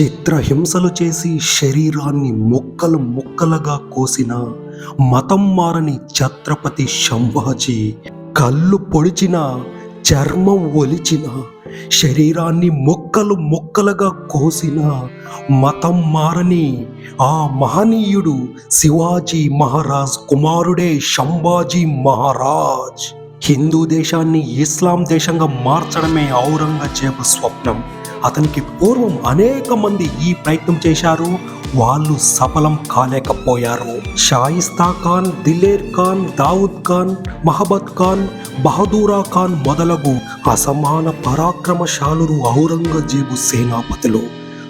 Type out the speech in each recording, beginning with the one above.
చిత్రహింసలు చేసి శరీరాన్ని ముక్కలు ముక్కలుగా కోసిన మతం మారని ఛత్రపతి శంభాజీ కళ్ళు పొడిచిన చర్మం ఒలిచిన శరీరాన్ని ముక్కలు ముక్కలుగా కోసిన మతం మారని ఆ మహనీయుడు శివాజీ మహారాజ్ కుమారుడే శంభాజీ మహారాజ్. హిందూ దేశాన్ని ఇస్లాం దేశంగా మార్చడమే ఔరంగజేబు స్వప్నం. అతనికి పూర్వం అనేక మంది ఈ ప్రయత్నం చేశారు. వాళ్ళు సఫలం కాలేకపోయారు. షాయిస్తా ఖాన్ దిలేర్ ఖాన్ దావుద్ ఖాన్ మహబత్ ఖాన్ బహదూరా ఖాన్ మొదలగు అసమాన పరాక్రమశాలురు ఔరంగజేబు సేనాపతులు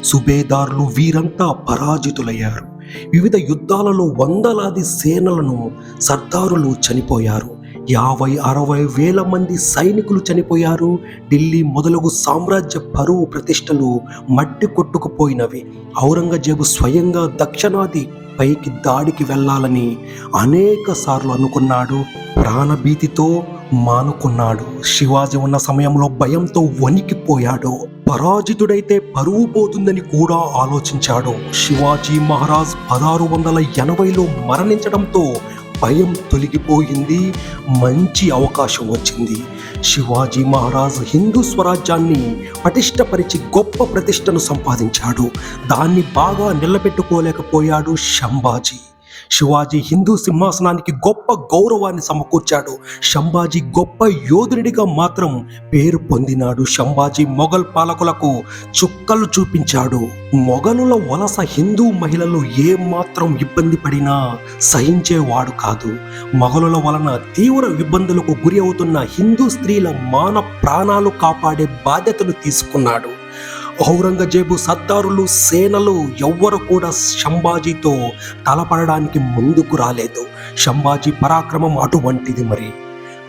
సుబేదార్లు వీరంతా పరాజితులయ్యారు. వివిధ యుద్ధాలలో వందలాది సేనలను సర్దారులు చనిపోయారు. యాభై అరవై వేల మంది సైనికులు చనిపోయారు. ఢిల్లీ మొదలగు సామ్రాజ్య పరువు ప్రతిష్టలు మట్టి కొట్టుకుపోయినవి. ఔరంగజేబు స్వయంగా దక్షిణాది పైకి దాడికి వెళ్ళాలని అనేక సార్లు అనుకున్నాడు. ప్రాణభీతితో మానుకున్నాడు. శివాజీ ఉన్న సమయంలో భయంతో వణికిపోయాడు. పరాజితుడైతే పరువు పోతుందని కూడా ఆలోచించాడు. శివాజీ మహారాజ్ పదహారు వందల ఎనభైలో మరణించడంతో భయం తొలగిపోయింది మంచి అవకాశం వచ్చింది. శివాజీ మహారాజ్ హిందూ స్వరాజ్యాన్ని పటిష్టపరిచి గొప్ప ప్రతిష్టను సంపాదించాడు. దాన్ని బాగా నిలబెట్టుకోలేకపోయాడు శంభాజీ. శివాజీ హిందూ సింహాసనానికి గొప్ప గౌరవాన్ని సమకూర్చాడు. శంభాజీ గొప్ప యోధునిడిగా మాత్రం పేరు పొందినాడు శంభాజీ మొఘల్ పాలకులకు చుక్కలు చూపించాడు. మొఘలుల వలస హిందూ మహిళలు ఏ మాత్రం ఇబ్బంది పడినా సహించేవాడు కాదు. మొఘలుల వలన తీవ్ర ఇబ్బందులకు గురి అవుతున్న హిందూ స్త్రీల మాన ప్రాణాలు కాపాడే బాధ్యతను తీసుకున్నాడు. ఔరంగజేబు సర్దారులు సేనలు ఎవ్వరు కూడా శంభాజీతో తలపడడానికి ముందుకు రాలేదు. శంభాజీ పరాక్రమం అటువంటిది మరి.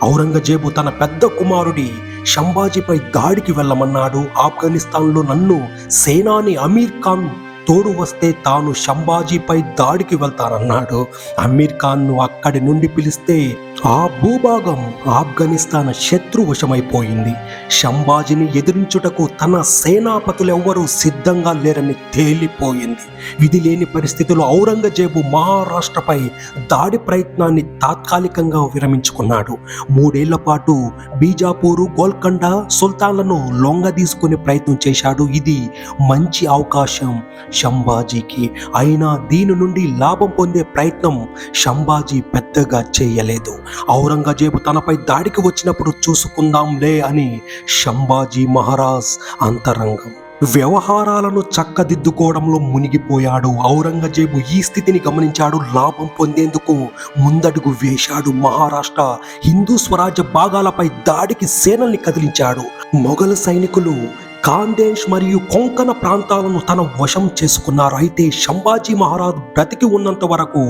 ఔరంగజేబు తన పెద్ద కుమారుడి శంభాజీపై దాడికి వెళ్ళమన్నాడు. ఆఫ్ఘనిస్తాన్లో నన్ను సేనాని అమీర్ ఖాన్ తోడు వస్తే తాను షంబాజీపై దాడికి వెళ్తానన్నాడు. అమీర్ ఖాన్ను అక్కడి నుండి పిలిస్తే ఆ భూభాగం ఆఫ్ఘనిస్తాన్ శత్రువశమైపోయింది శంభాజీని ఎదిరించుటకు తన సేనాపతులెవ్వరూ సిద్ధంగా లేరని తేలిపోయింది. విధి లేని పరిస్థితిలో ఔరంగజేబు మహారాష్ట్రపై దాడి ప్రయత్నాన్ని తాత్కాలికంగా విరమించుకున్నాడు. మూడేళ్ళ పాటు బీజాపూరు గోల్కొండ సుల్తాన్లను లొంగ తీసుకునే ప్రయత్నం చేశాడు. ఇది మంచి అవకాశం శంభాజీకి అయినా దీని నుండి లాభం పొందే ప్రయత్నం శంభాజీ పెద్దగా చేయలేదు. ఔరంగజేబు తనపై దాడికి వచ్చినప్పుడు చూసుకుందాంలే అని శంభాజీ మహారాజ్ అంతరంగం. వ్యవహారాలను చక్కదిద్దుకోవడంలో మునిగిపోయాడు. ఔరంగజేబు ఈ స్థితిని గమనించాడు. లాభం పొందేందుకు ముందడుగు వేశాడు మహారాష్ట్ర. హిందూ స్వరాజ్య భాగాలపై దాడికి సేనల్ని కదిలించాడు. మొఘల్ సైనికులు కాందేశ్ మరియు కొంకణ ప్రాంతాలను తన వశం చేసుకున్నారు. అయితే శంభాజీ మహారాజ్ బ్రతికి ఉన్నంత వరకు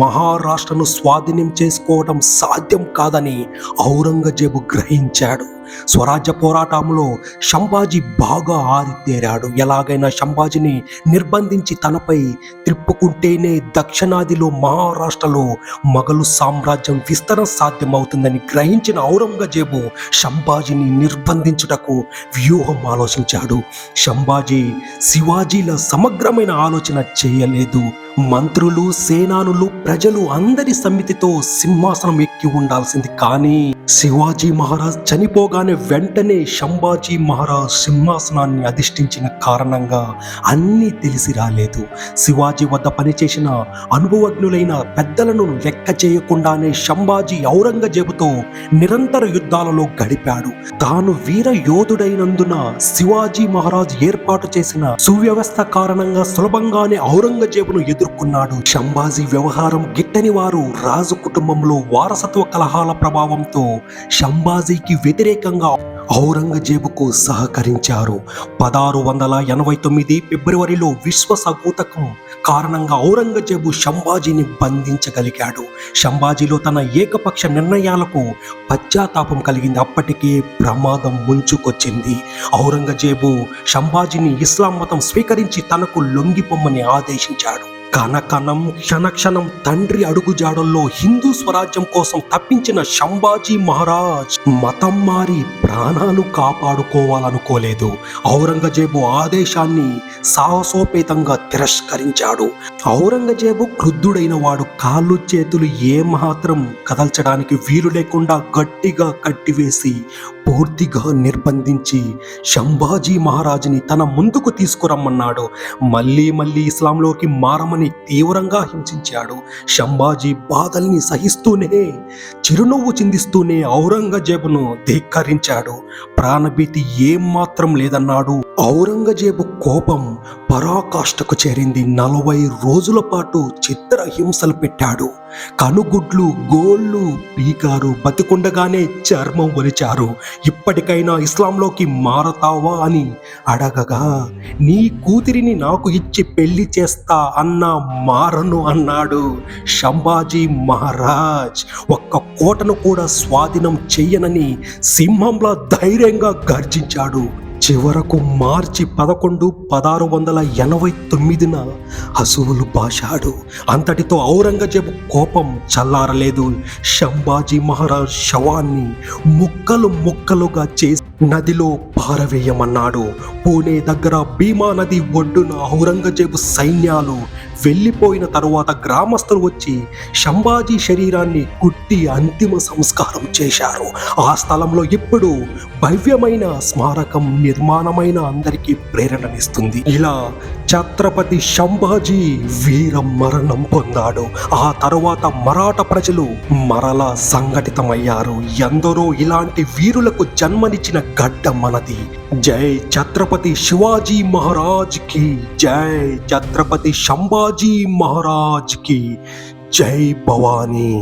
మహారాష్ట్రను స్వాధీనం చేసుకోవడం సాధ్యం కాదని ఔరంగజేబు గ్రహించాడు. స్వరాజ్య పోరాటంలో శంభాజీ బాగా ఆరితేరాడు ఎలాగైనా శంభాజీని నిర్బంధించి తనపై త్రిప్పుకుంటేనే దక్షిణాదిలో మహారాష్ట్రలో మొఘలు సామ్రాజ్యం విస్తరణ సాధ్యమవుతుందని గ్రహించిన ఔరంగజేబు శంభాజీని నిర్బంధించుటకు వ్యూహం ఆలోచించాడు. శంభాజీ శివాజీల సమగ్రమైన ఆలోచన చేయలేదు. మంత్రులు సేనానులు ప్రజలు అందరి సమితితో సింహాసనం ఎక్కి ఉండాల్సింది. కానీ శివాజీ మహారాజ్ చనిపోగానే వెంటనే శంభాజీ మహారాజ్ సింహాసనాన్ని అధిష్ఠించిన కారణంగా అన్నీ తెలిసి రాలేదు. శివాజీ వద్ద పనిచేసిన అనుభవజ్ఞులైన పెద్దలను లెక్క చేయకుండానే శంభాజీ ఔరంగజేబుతో నిరంతర యుద్ధాలలో గడిపాడు. తాను వీర యోధుడైనందున శివాజీ మహారాజ్ ఏర్పాటు చేసిన సువ్యవస్థ కారణంగా సులభంగానే ఔరంగజేబును ఎదుర్కొన్నాడు. షంబాజీ వ్యవహారం గిట్టని వారు రాజు కుటుంబంలో వారసత్వ కలహాల ప్రభావంతో షంబాజీకి వ్యతిరేకంగా ఔరంగజేబుకు సహకరించారు. పదహారు వందల ఎనభై తొమ్మిది ఫిబ్రవరిలో విశ్వసగూతకం కారణంగా ఔరంగజేబు షంబాజీని బంధించగలిగాడు. షంబాజీలో తన ఏకపక్ష నిర్ణయాలకు పశ్చాత్తాపం కలిగింది. అప్పటికే ప్రమాదం ముంచుకొచ్చింది. ఔరంగజేబు షంబాజీని ఇస్లాం మతం స్వీకరించి తనకు లొంగిపోమ్మని ఆదేశించాడు. కనకనం క్షణక్షణం తండ్రి అడుగుజాడల్లో హిందూ స్వరాజ్యం కోసం తప్పించిన శంభాజీ మహారాజ్ మతం మారి ప్రాణాలు కాపాడుకోవాలనుకోలేదు. ఔరంగజేబు ఆదేశాన్ని సాహసోపేతంగా తిరస్కరించాడు. ఔరంగజేబు క్రుద్ధుడైన వాడు కాళ్ళు చేతులు ఏమాత్రం కదల్చడానికి వీలు లేకుండా గట్టిగా కట్టివేసి పూర్తిగా నిర్బంధించి శంభాజీ మహారాజుని తన ముందుకు తీసుకురమ్మన్నాడు. మళ్ళీ మళ్ళీ ఇస్లాంలోకి మారమని తీవ్రంగా హింసించాడు. శంభాజీ బాధల్ని సహిస్తూనే చిరునవ్వు చిందిస్తూనే ఔరంగజేబును ధిక్కరించాడు. ప్రాణభీతి ఏం మాత్రం లేదన్నాడు. ఔరంగజేబు కోపం పరాకాష్ఠకు చేరింది. నలభై రోజుల పాటు చిత్ర హింసలు పెట్టాడు. కనుగుడ్లు గోళ్ళు పీకారు బతికుండగానే చర్మం ఒలిచారు. ఇప్పటికైనా ఇస్లాంలోకి మారతావా అని అడగగా నీ కూతురిని నాకు ఇచ్చి పెళ్ళి చేస్తా అన్న మారను అన్నాడు షంబాజీ మహారాజ్. ఒక్క కోటను కూడా స్వాధీనం చెయ్యనని సింహంలా ధైర్యంగా గర్జించాడు. చివరకు మార్చి పదకొండు పదహారు వందల ఎనభై తొమ్మిదిన హసువులు పాశాడు. అంతటితో ఔరంగజేబు కోపం చల్లారలేదు. శంభాజీ మహారాజ్ శవాన్ని ముక్కలు ముక్కలుగా చేసి నదిలో పారవేయమన్నాడు. పూణే దగ్గర భీమా నది ఒడ్డున ఔరంగజేబు సైన్యాలు వెళ్ళిపోయిన తరువాత గ్రామస్తులు వచ్చి శంభాజీ శరీరాన్ని కుట్టి అంతిమ సంస్కారం చేశారు. ఆ స్థలంలో ఇప్పుడు భవ్యమైన స్మారకం నిర్మాణమైన అందరికీ ప్రేరణనిస్తుంది. ఇలా ఛత్రపతి శంభాజీ వీర మరణం పొందాడు. ఆ తరువాత మరాఠ ప్రజలు మరలా సంఘటితమయ్యారు. ఎందరో ఇలాంటి వీరులకు జన్మనిచ్చిన గడ్డ మనది. జై ఛత్రపతి శివాజీ మహారాజ్కి జై ఛత్రపతి శంభాజీ మహారాజ్కి జై భవానీ